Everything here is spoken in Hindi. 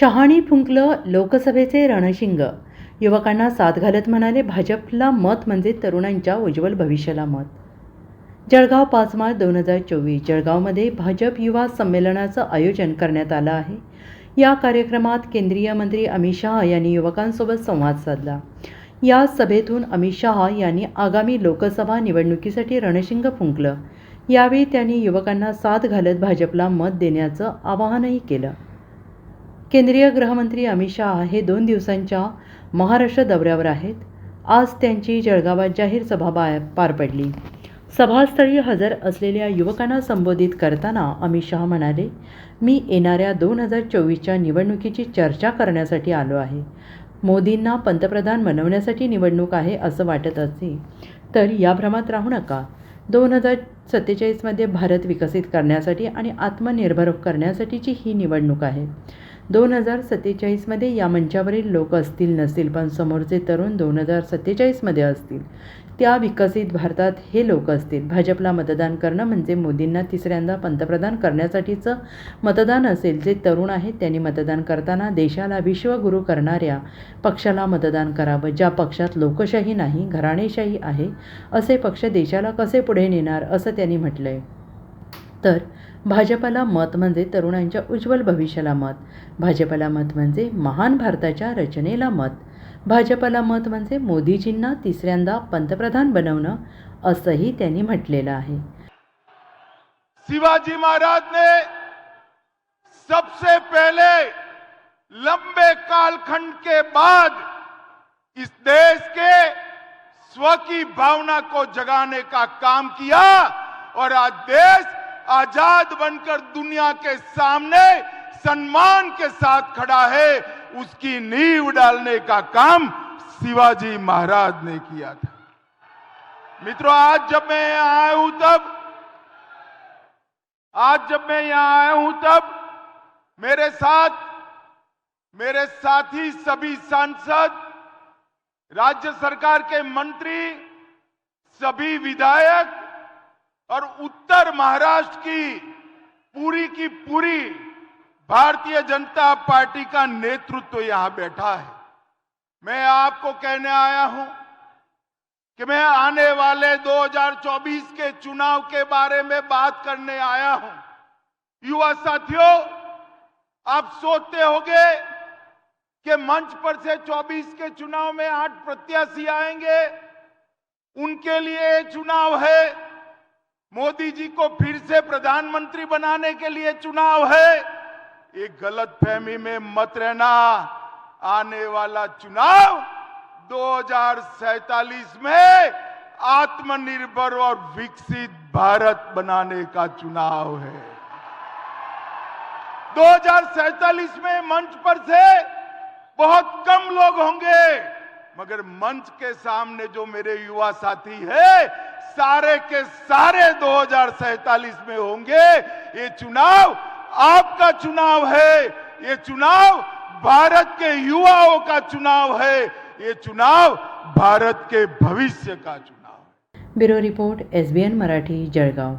शहाणी फुंकलं लोकसभेचे रणशिंग. युवकांना साथ घालत म्हणाले भाजपला मत म्हणजे तरुणांच्या उज्ज्वल भविष्याला मत. जळगाव पाच मार्च दोन हजार चोवीस जळगावमध्ये भाजप युवा संमेलनाचं आयोजन करण्यात आलं आहे. या कार्यक्रमात केंद्रीय मंत्री अमित शहा यांनी युवकांसोबत संवाद साधला. या सभेतून अमित शहा यांनी आगामी लोकसभा निवडणुकीसाठी रणशिंग फुंकलं. यावेळी त्यांनी युवकांना साथ घालत भाजपला मत देण्याचं आवाहनही केलं. केंद्रीय गृहमंत्री अमित शहा हे दोन दिवसांच्या महाराष्ट्र दौऱ्यावर आहेत. आज त्यांची जळगावात जाहीर सभा बा पार पडली. सभास्थळी हजर असलेल्या युवकांना संबोधित करताना अमित शहा म्हणाले मी येणाऱ्या दोन हजार चोवीसच्या निवडणुकीची चर्चा करण्यासाठी आलो आहे. मोदींना पंतप्रधान बनवण्यासाठी निवडणूक आहे असं वाटत असे तर या भ्रमात राहू नका. दोन हजार सत्तेचाळीसमध्ये भारत विकसित करण्यासाठी आणि आत्मनिर्भर करण्यासाठीची ही निवडणूक आहे. दोन हजार सत्तेचाळीसमध्ये या मंचावरील लोक असतील नसतील पण समोरचे तरुण दोन हजार सत्तेचाळीसमध्ये असतील. त्या विकसित भारतात हे लोक असतील. भाजपला मतदान करणं म्हणजे मोदींना तिसऱ्यांदा पंतप्रधान करण्यासाठीचं मतदान असेल. जे तरुण आहेत त्यांनी मतदान करताना देशाला विश्वगुरू करणाऱ्या पक्षाला मतदान करावं. ज्या पक्षात लोकशाही नाही घराणेशाही आहे असे पक्ष देशाला कसे पुढे नेणार असं त्यांनी म्हटलं आहे तर भाजपाला मत म्हणजे तरुणांच्या उज्ज्वल भविष्याला मत. भाजपला मत म्हणजे महान भारताच्या रचनेला मत. भाजपला मत म्हणजे मोदीजींना तिसऱ्यांदा पंतप्रधान बनवणं, असंही त्यांनी म्हटलेलं आहे. शिवाजी महाराज ने सबसे पहले लंबे कालखंड के बाद इस देश के स्व की भावना को जगाने का काम किया और आज देश आज़ाद बनकर दुनिया के सामने सम्मान के साथ खड़ा है। उसकी नींव डालने का काम शिवाजी महाराज ने किया था। मित्रों, आज जब मैं यहाँ आया हूँ तब, आज जब मैं यहाँ आया हूँ तब, मेरे साथ, मेरे साथी सभी सांसद, राज्य सरकार के मंत्री, सभी विधायक और उत्तर महाराष्ट्र की पूरी की पूरी भारतीय जनता पार्टी का नेतृत्व तो यहाँ बैठा है। मैं आपको कहने आया हूँ कि मैं आने वाले 2024 के चुनाव के बारे में बात करने आया हूँ। युवा साथियों, आप सोचते होंगे कि मंच पर से 24 के चुनाव में आठ प्रत्याशी आएँगे। उनके लिए चुनाव है। मोदी जी को फिर से प्रधानमंत्री बनाने के लिए चुनाव है। एक गलत फहमी में मत रहना। आने वाला चुनाव 2047 में आत्मनिर्भर और विकसित भारत बनाने का चुनाव है। 2047 में मंच पर से बहुत कम लोग होंगे, मगर मंच के सामने जो मेरे युवा साथी है, सारे के सारे 2047 में होंगे। ये चुनाव आपका चुनाव है। ये चुनाव भारत के युवाओं का चुनाव है। ये चुनाव भारत के भविष्य का चुनाव है। Bureau report S B N Marathi, Jalgaon.